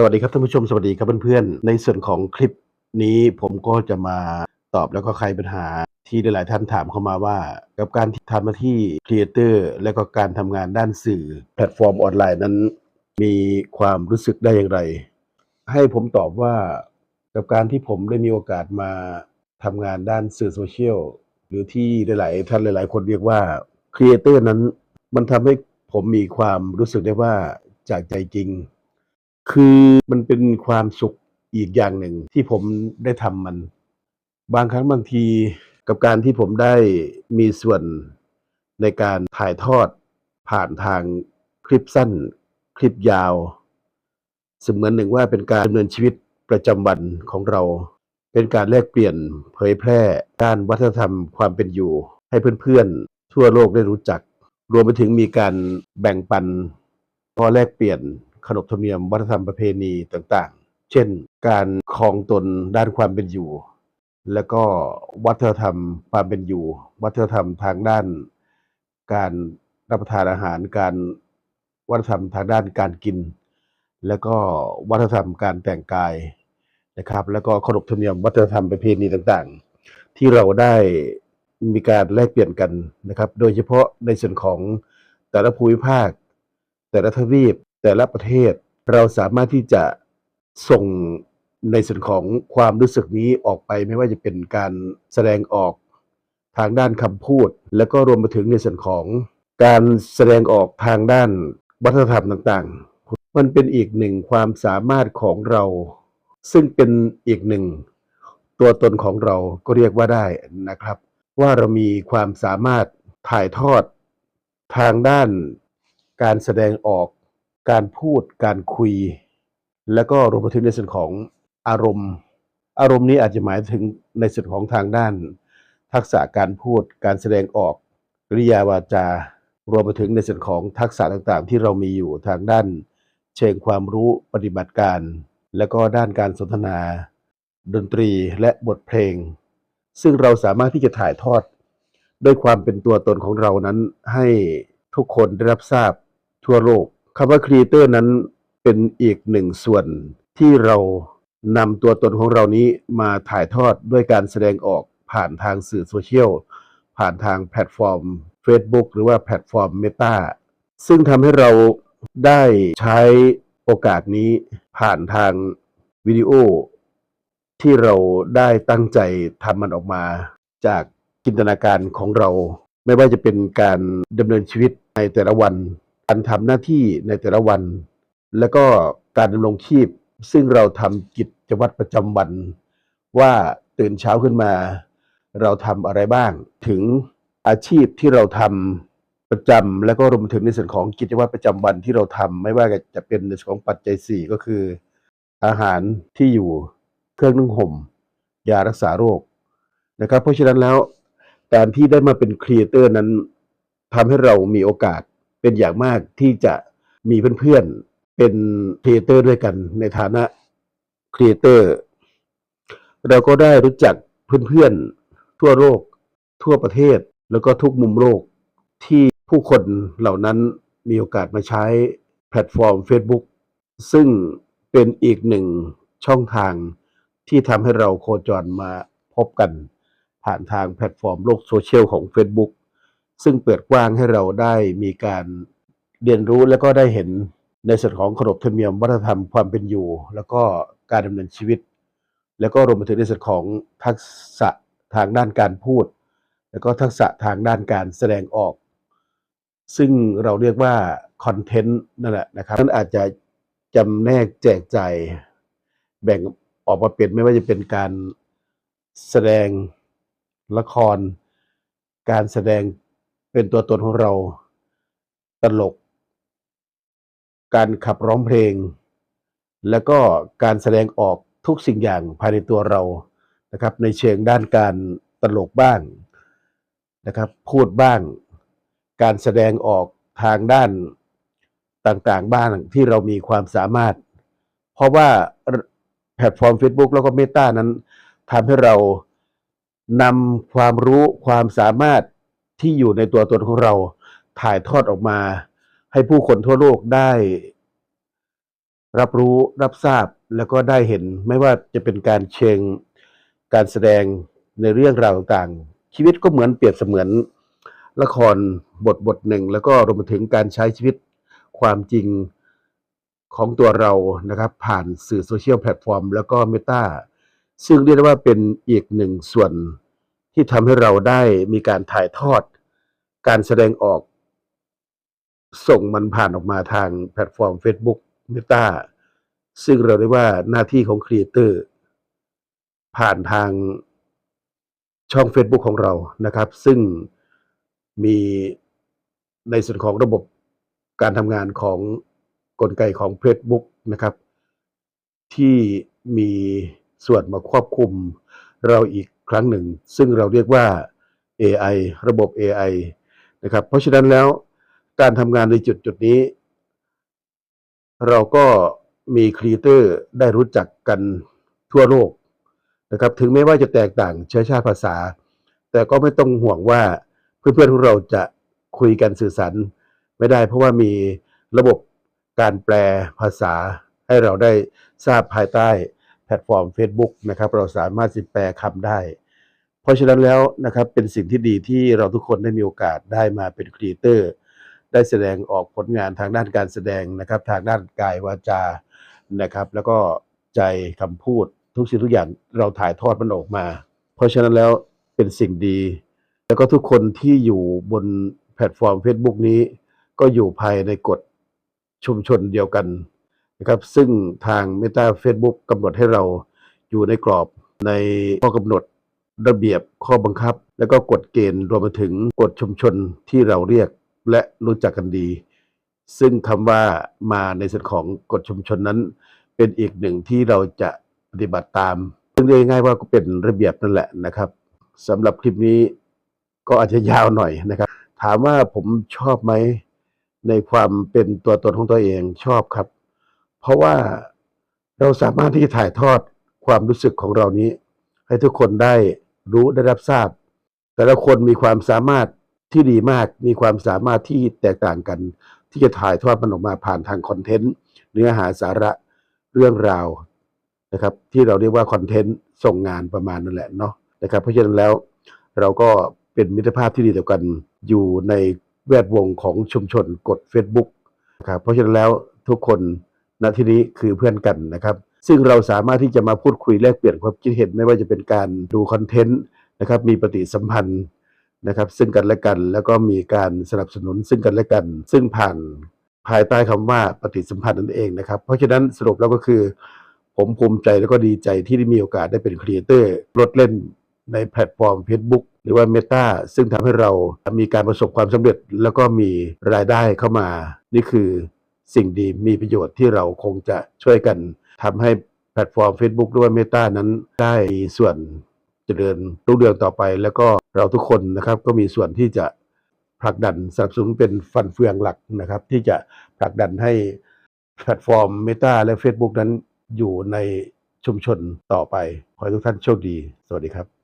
สวัสดีครับท่านผู้ชมสวัสดีครับเพื่อนๆ ในส่วนของคลิปนี้ผมก็จะมาตอบแล้วก็ไขปัญหาที่หลายๆท่านถามเข้ามาว่า กับการที่ทำหน้าที่ครีเอเตอร์และก็การทำงานด้านสื่อ แพลตฟอร์มออนไลน์นั้น มีความรู้สึกได้อย่างไร ให้ผมตอบว่ากับการที่ผมได้มีโอกาสมาทำงานด้านสื่อโซเชียลหรือที่หลายๆท่านหลาย ๆ คนเรียกว่าครีเอเตอร์นั้นมันทำให้ผมมีความรู้สึกได้ว่าจากใจจริง คือมันเป็นความสุขอีกอย่างหนึ่งที่ผมได้ทำมัน บางครั้งบางทีกับการที่ผมได้มีส่วนในการถ่ายทอดผ่านทางคลิปสั้น คลิปยาว เสมือนหนึ่งว่าเป็นการดำเนินชีวิตประจำวันของเรา เป็นการแลกเปลี่ยนเผยแพร่ด้านวัฒนธรรมความเป็นอยู่ ให้เพื่อนๆ ทั่วโลกได้รู้จัก รวมไปถึงมีการแบ่งปันพอแลกเปลี่ยน ขนบธรรมเนียมวัฒนธรรมประเพณีต่างๆ เช่น การครองตนด้านความเป็นอยู่ แล้วก็วัฒนธรรมความเป็นอยู่ วัฒนธรรมทางด้าน การรับประทานอาหาร การวัฒนธรรมทางด้านการกิน แล้วก็วัฒนธรรมการแต่งกายนะครับ แล้วก็ขนบธรรมเนียมวัฒนธรรมประเพณีต่างๆ ที่เราได้มีการแลกเปลี่ยนกันนะครับ โดยเฉพาะในส่วนของแต่ละภูมิภาค แต่ละทวีป แต่ละประเทศเราสามารถที่จะส่งในส่วนของความรู้สึกนี้ออกไปไม่ว่าจะเป็นการแสดงออกทางด้านคำพูด แล้วก็รวมไปถึงในส่วนของการแสดงออกทางด้านวัฒนธรรมต่างๆ มันเป็นอีกหนึ่งความสามารถของเรา ซึ่งเป็นอีกหนึ่งตัวตนของเราก็เรียกว่าได้นะครับ ว่าเรามีความสามารถถ่ายทอดทางด้านการแสดงออก การพูดการคุย แล้วก็รวมไปถึงในส่วนของอารมณ์ อารมณ์นี้อาจจะหมายถึงในส่วนของทางด้าน ทักษะการพูดการแสดงออกกริยาวาจา รวมไปถึงในส่วนของทักษะต่างๆ ที่เรามีอยู่ทางด้าน เชิงความรู้ปฏิบัติการ แล้วก็ด้านการสนทนา ดนตรีและบทเพลง ซึ่งเราสามารถที่จะถ่ายทอด ด้วยความเป็นตัวตนของเรานั้นให้ทุกคนได้รับทราบทั่วโลก คำว่าครีเอเตอร์นั้นเป็นอีกหนึ่งส่วนที่เรานำตัวตนของเรานี้มาถ่ายทอดด้วยการแสดงออกผ่านทางสื่อโซเชียล ผ่านทางแพลตฟอร์ม Facebook หรือว่าแพลตฟอร์ม Meta ซึ่งทำให้เราได้ใช้โอกาสนี้ผ่านทางวิดีโอ ที่เราได้ตั้งใจทำมันออกมาจากจินตนาการของเรา ไม่ว่าจะเป็นการดำเนินชีวิตในแต่ละวัน การทำหน้าที่ในแต่ละวัน แล้วก็การดำรงชีพ ซึ่งเราทำกิจวัตรประจำวัน ว่าตื่นเช้าขึ้นมา เราทำอะไรบ้าง ถึงอาชีพที่เราทำประจำแล้วก็รวมถึงในส่วนของกิจวัตรประจำวันที่เราทำไม่ว่าจะเป็นในส่วนของปัจจัยสี่ก็คือ อาหารที่อยู่เครื่องนึ่งห่มยารักษาโรคนะครับ เพราะฉะนั้นแล้วการที่ได้มาเป็นครีเอเตอร์นั้นทำให้เรามีโอกาส เป็นอย่างมากที่จะมีเพื่อนๆ เป็นครีเอเตอร์ด้วยกันในฐานะครีเอเตอร์เราก็ได้รู้จักเพื่อนๆ ทั่วโลก ทั่วประเทศ แล้วก็ทุกมุมโลกที่ผู้คนเหล่านั้นมีโอกาสมาใช้แพลตฟอร์ม Facebook ซึ่งเป็นอีกหนึ่งช่องทางที่ทำให้เราโคจรมาพบกัน ผ่านทางแพลตฟอร์มโลกโซเชียลของ Facebook ซึ่งเปิดกว้างให้เราได้มีการเรียนรู้และก็ได้เห็นในส่วนของขนบธรรมเนียมวัฒนธรรมความเป็นอยู่ แล้วก็การดำเนินชีวิต แล้วก็รวมไปถึงในส่วนของทักษะทางด้านการพูด แล้วก็ทักษะทางด้านการแสดงออก ซึ่งเราเรียกว่าคอนเทนต์นั่นแหละนะครับนั่นอาจจะจำแนกแจกจ่ายแบ่งออกมาเป็นไม่ว่าจะเป็นการแสดงละคร การแสดง เป็นตัวตนของเราตลก การขับร้องเพลง แล้วก็การแสดงออกทุกสิ่งอย่างภายในตัวเรานะครับ ในเชิงด้านการตลกบ้างนะครับ พูดบ้าง การแสดงออกทางด้านต่างๆ บ้างที่เรามีความสามารถ เพราะว่าแพลตฟอร์ม Facebook แล้วก็ Meta นั้นทำให้เรานำความรู้ความสามารถ ที่อยู่ในตัวตนของเราถ่ายทอดออกมา ให้ผู้คนทั่วโลกได้ รับรู้รับทราบแล้วก็ได้เห็นไม่ว่าจะเป็นการเชิงการแสดงในเรื่องราวต่างๆ ชีวิตก็เหมือนเปรียบเสมือนละครบทบทหนึ่ง แล้วก็รวมไปถึงการใช้ชีวิตความจริงของตัวเรานะครับ ผ่านสื่อโซเชียลแพลตฟอร์ม แล้วก็เมตาซึ่งเรียกได้ว่าเป็นอีกหนึ่งส่วน ที่ทำให้เราได้มีการถ่ายทอด การแสดงออก ส่งมันผ่านออกมาทางแพลตฟอร์ม Facebook Meta ซึ่งเราได้ว่าหน้าที่ของครีเอเตอร์ผ่านทางช่อง Facebook ของเรานะครับ ซึ่งมีในส่วนของระบบการทำงานของกลไกของ Facebook นะครับ ที่มีส่วนมาควบคุมเราอีก ครั้งหนึ่ง ซึ่งเราเรียกว่า AI ระบบ AI นะครับ เพราะฉะนั้นแล้วการทำงานในจุดจุดนี้ เราก็มีครีเอเตอร์ได้รู้จักกันทั่วโลกนะครับ ถึงแม้ว่าจะแตกต่างเชื้อชาติภาษา แต่ก็ไม่ต้องห่วงว่าเพื่อนๆของเราจะคุยกันสื่อสารไม่ได้ เพราะว่ามีระบบการแปลภาษาให้เราได้ทราบภายใต้ แพลตฟอร์ม Facebook นะครับ เราสามารถสิแปลคำได้ เพราะฉะนั้นแล้วนะครับเป็นสิ่งที่ดีที่เราทุกคนได้มีโอกาสได้มาเป็นครีเอเตอร์ได้แสดงออกผลงานทางด้านการแสดงนะครับ ทางด้านกายวาจานะครับ แล้วก็ใจคำพูดทุกสิ่งทุกอย่างเราถ่ายทอดมันออกมา เพราะฉะนั้นแล้วเป็นสิ่งดี แล้วก็ทุกคนที่อยู่บนแพลตฟอร์ม Facebook นี้ ก็อยู่ภายในกฎชุมชนเดียวกัน นะครับซึ่งทาง Meta Facebook กำหนดให้เราอยู่ในกรอบในข้อกำหนดระเบียบข้อบังคับ แล้วก็กฎเกณฑ์รวมไปถึงกฎชุมชนที่เราเรียกและรู้จักกันดี ซึ่งคำว่ามาในส่วนของกฎชุมชนนั้น เป็นอีกหนึ่งที่เราจะปฏิบัติตามซึ่งเรียกง่ายว่าก็เป็นระเบียบนั่นแหละนะครับสำหรับคลิปนี้ก็อาจจะยาวหน่อยนะครับ ถามว่าผมชอบไหมในความเป็นตัวตนของตัวเองชอบครับ ราะว่าเราสามารถที่จะถ่ายทอดความรู้สึกของเรานี้ ให้ทุกคนได้รู้ได้รับทราบ แต่ละคนมีความสามารถที่ดีมาก มีความสามารถที่แตกต่างกัน ที่จะถ่ายทอดมันออกมาผ่านทางคอนเทนต์เนื้อหาสาระเรื่องราวนะครับ ที่เราเรียกว่าคอนเทนต์ส่งงานประมาณนั่นแหละเนาะนะครับ เพราะฉะนั้นแล้วเราก็เป็นมิตรภาพที่ดีต่อกันอยู่ในแวดวงของชุมชนกด Facebook นะครับเพราะฉะนั้นแล้วทุกคน ณที่นี้คือเพื่อนกันนะครับ ซึ่งเราสามารถที่จะมาพูดคุยแลกเปลี่ยนความคิดเห็นไม่ว่าจะเป็นการดูคอนเทนต์นะครับมีปฏิสัมพันธ์นะครับซึ่งกันและกันแล้วก็มีการสนับสนุนซึ่งกันและกัน ซึ่งผ่านภายใต้คำว่าปฏิสัมพันธ์นั่นเองนะครับ เพราะฉะนั้นสรุปแล้วก็คือ ผมภูมิใจแล้วก็ดีใจที่ได้มีโอกาสได้เป็นครีเอเตอร์รถเล่นในแพลตฟอร์ม Facebook หรือว่า Meta ซึ่งทำให้เรามีการประสบความสำเร็จแล้วก็มีรายได้เข้ามา นี่คือ สิ่งดีมีประโยชน์ที่เราคงจะช่วยกันทำให้แพลตฟอร์ม Facebook หรือว่า Meta นั้นได้มีส่วนเจริญรุ่งเรืองต่อไป แล้วก็เราทุกคนนะครับก็มีส่วนที่จะผลักดันสนับสนุนเป็นฟันเฟืองหลักนะครับ ที่จะผลักดันให้แพลตฟอร์ม Meta และ Facebook นั้นอยู่ในชุมชนต่อไป ขอให้ทุกท่านโชคดี สวัสดีครับ